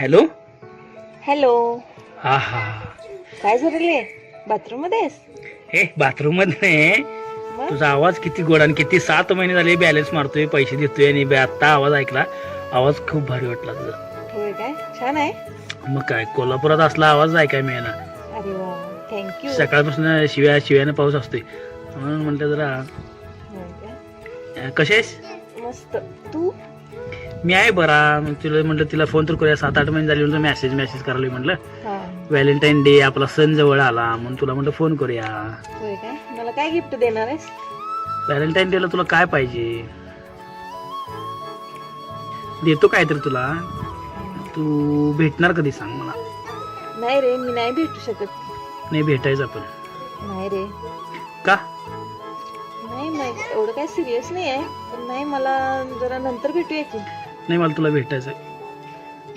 Hello? Hello. हा हा काय झालेले बाथरूममध्ये आहेस? हे बाथरूममध्ये? तुझा आवाज किती गोड आणि किती सात महिने झाले बॅलन्स मारतोय पैसे देतोय आणि बे- आता आवाज ऐकला आवाज खूप भारी वाटला तुझा. होय काय? छान आहे. मग काय कोल्हापुरात असला आवाज ऐकाय मिळेना. अरे वा थँक्यू सकाळपासून शिव्या शिव्याने पाऊस असतोय. म्हणून म्हटलं जरा अं, कशी आहेस? मस्त. तू? मी आहे बरा. मग तुला म्हटलं तिला फोन तर करूया. सात आठ महिने झाले म्हणून मेसेज मेसेज करायला म्हटलं हा. व्हॅलेंटाईन डे आपला सण जवळ आला. म्हणून तुला म्हटलं फोन करूया. होय काय मला काय गिफ्ट देणार आहेस? व्हॅलेंटाईन डेला तुला काय पाहिजे? देतो काय तर तुला. तू भेटणार कधी सांग मला? नाही रे मी नाही भेटू शकत. नाही भेटायचं आपण. नाही रे. का? नाही मग एवढं काय सिरियस नाही आहे पण नाही मला जरा नंतर भेटूया की. नाही मला तुला भेटायचं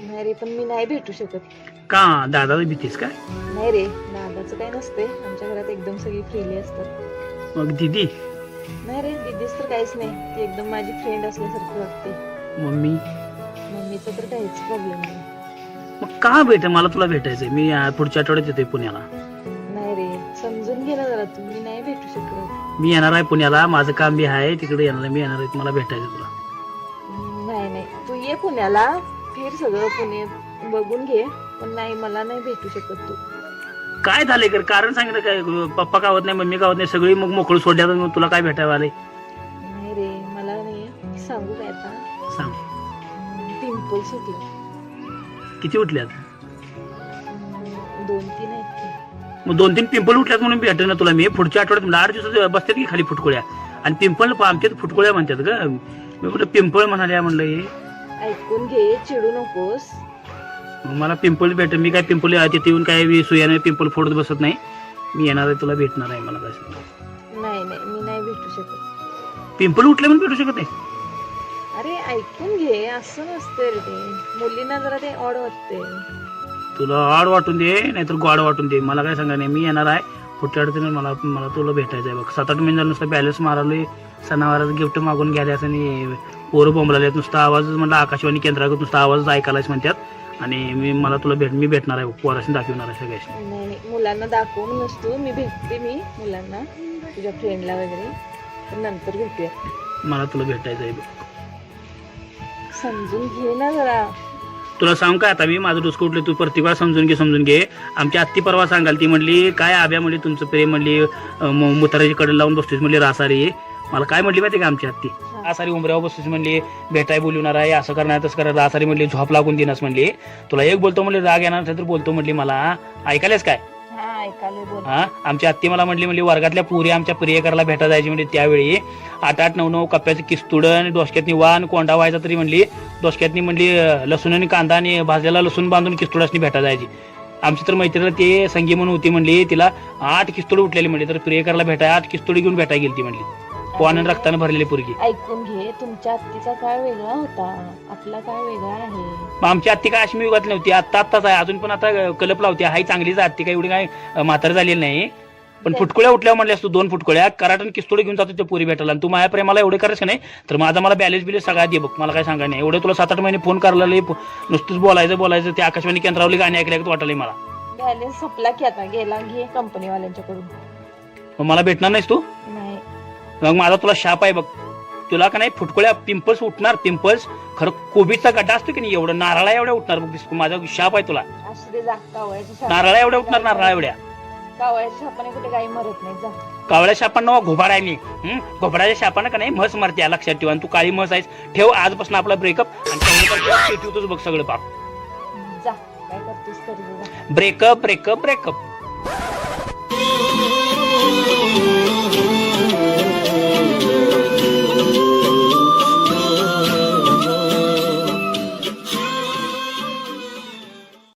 नाही रे पण मी नाही भेटू शकत. का? दादा भीतीस काय? नाही रे दादाचं काय नसते आमच्या घरात एकदम सगळी फ्रीली असतात. मग दिदी? नाही रे दिदीच तर काहीच नाही. ती एकदम माझी फ्रेंड असल्यासारखी वाटते मम्मी? मम्मीचं तर काहीच प्रॉब्लेम नाही. मग का भेट मला तुला भेटायचंय? मी अं, पुढच्या आठवड्यात येतोय पुण्याला. नाही रे समजून घे ना जरा तू. मी नाही भेटू शकत. मी येणार आहे पुण्याला. माझं काम बी आहे. तिकडे येणार आहे. मी येणार आहे. मला भेटायचं तुला. नाही नाही. तू ये पुण्याला. फिर सगळं पुणे बघून घे. पण नाही मला नाही भेटू शकत तू. काय झालंय कर कारण सांगितलं काय? पप्पा कावत नाही मम्मी कावत नाही. सगळी मग मोकळं सोडल्यात मग तुला काय भेटायला आलंय? नाही रे मला नाही. सांगू काय आता? सांग. पिंपल्स होते. किती उठल्यात दोन तीन आहेत. मग दोन तीन पिंपल उठल्यात म्हणून भेटेल ना तुला मी. पुढच्या आठवड्यात म्हणलं आठ दिवसात बसतात की खाली फुटकोळ्या. आणि पिंपल आमच्यात फुटकोळ्या म्हणतात ग. मी म्हटलं पिंपळ म्हणाल्या म्हणलं हे. ऐकून घे चिडू नकोस. मला पिंपल भेटेल. मी काय पिंपल तिथे येऊन काय सुयाने पिंपल फोडत बसत नाही. मी येणार आहे तुला भेटणार आहे मला नाही नाही मी नाही भेटू शकत. पिंपल उठले म्हणून भेटू शकत नाही? अरे ऐकून घे असं नसते रे ते. मुलींना जरा ते ऑड वाटते तुला आड वाटून दे नाहीतर गोड वाटून दे. मला काय सांगा नाही मी येणार आहे. पुढच्या अडचणी मला मला तुला भेटायचं आहे बघ. सात आठ महिने झालं नुसतं बॅलन्स मारवले सणावाराचं गिफ्ट मागून असं आणि पोरं बोंबलाले नुसतं आवाज म्हणलं आकाशवाणी केंद्राकडे नुसतं आवाज ऐकायलाच म्हणतात. आणि मी मला तुला भेट मी भेटणार आहे पोराशी दाखवणार आहे सगळ्याशी. नाही मुलांना दाखव म्हणूनच तू मी भेटते मी मुलांना. तुझ्या फ्रेंडला वगैरे. नंतर भेटूया. मला तुला भेटायचं आहे बघ. समजून घे ना जरा. तुला सांग काय आता? मी माझं डोसकं उठलं तू प्रतिभा समजून घे समजून घे. आमची आत्ती परवा सांगाल ती म्हणली काय आब्या म्हणली तुमचं प्रेम? म्हणली मुताराची कडे लावून बसतोस म्हणली रासारी. मला काय म्हणली माहिती का आमची आत्ती? रासारी उमऱ्यावर बसतोस म्हणली भेटाय बोलवणार आहे असं करणार तसं करणार. रासारी म्हणली झोप लागून देणार. म्हणली तुला एक बोलतो म्हणली राग येणार तर बोलतो म्हणली मला. ऐकायलाच काय? हा आमची आत्ती मला म्हणली म्हणली वर्गातल्या पुरी आमच्या प्रियकरला भेटा जायची म्हणजे त्यावेळी. आठ आठ नऊ नऊ कप्प्याचं किस्तुडन डोसक्यातनी वान कोंडा व्हायचा तरी म्हणली डोसक्यातनी म्हणली लसूण आणि कांदा आणि भाजलेला लसूण बांधून किस्तुडासनी भेटा जायची. आमची तर मैत्रीला ते संगी म्हणून होती म्हणली तिला आठ किस्तुड उठलेली म्हणली तर प्रियकरला भेटाय आठ किस्तुडी घेऊन भेटाय गेली ती म्हणली पाण्याने रक्तानं भरलेली पोरगी. ऐकून घे तुमच्या आत्तीचा काळ वेगळा होता. आपला काळ वेगळा आहे. मग आमची आत्ती काय अशी युगात नव्हती. आत्ता आत्ताच आहे. अजून पण आता कलप लावते. हाय चांगलीच आत्ती काय एवढी काय म्हातारी झालेली नाही. पण फुटकुळ्या उठल्या म्हणल्यास तू दोन फुटकुळ्या. कराटन किस्तोडी घेऊन जातो ते पुरी भेटायला. आणि तू माझ्या प्रेमाला एवढे करायचं नाही? तर माझा मला बॅलेन्स बिलेन्स सगळा दे बघ. मला काय सांगा नाही. एवढे तुला सात आठ महिने फोन करायला नुसतंच बोलायचं बोलायचं. ते आकाशवाणी केंद्रावरली गाणी ऐकल्या वाटलं मला. बॅलन्स संपला की आता. गेला घे कंपनीवाल्यांच्याकडून मग मला भेटणार नाहीस तू? नाही. मग माझा तुला शाप आहे बघ. तुला का नाही फुटकुळ्या पिंपल्स उठणार पिंपल्स खरं कोबीचा गड्डा असतो की नाही? एवढं नारळा एवढ्या उठणार बघ माझा शाप आहे तुला. नारळा एवढ्या उठणार नारळा एवढ्या. कावळ्याच्या शापाने कुठे मरत नाही जा. कावळ्या शापांना घोबाड आहे मी? घोबडाच्या शापानं का नाही? म्हस मारते लक्षात ठेव. आणि तू काळी म्हस आहेस ठेव आजपासून आपला ब्रेकअप आणि ठेवतोच बघ सगळं पाप. जा काय करतोस तरी जा ब्रेकअप ब्रेकअप ब्रेकअप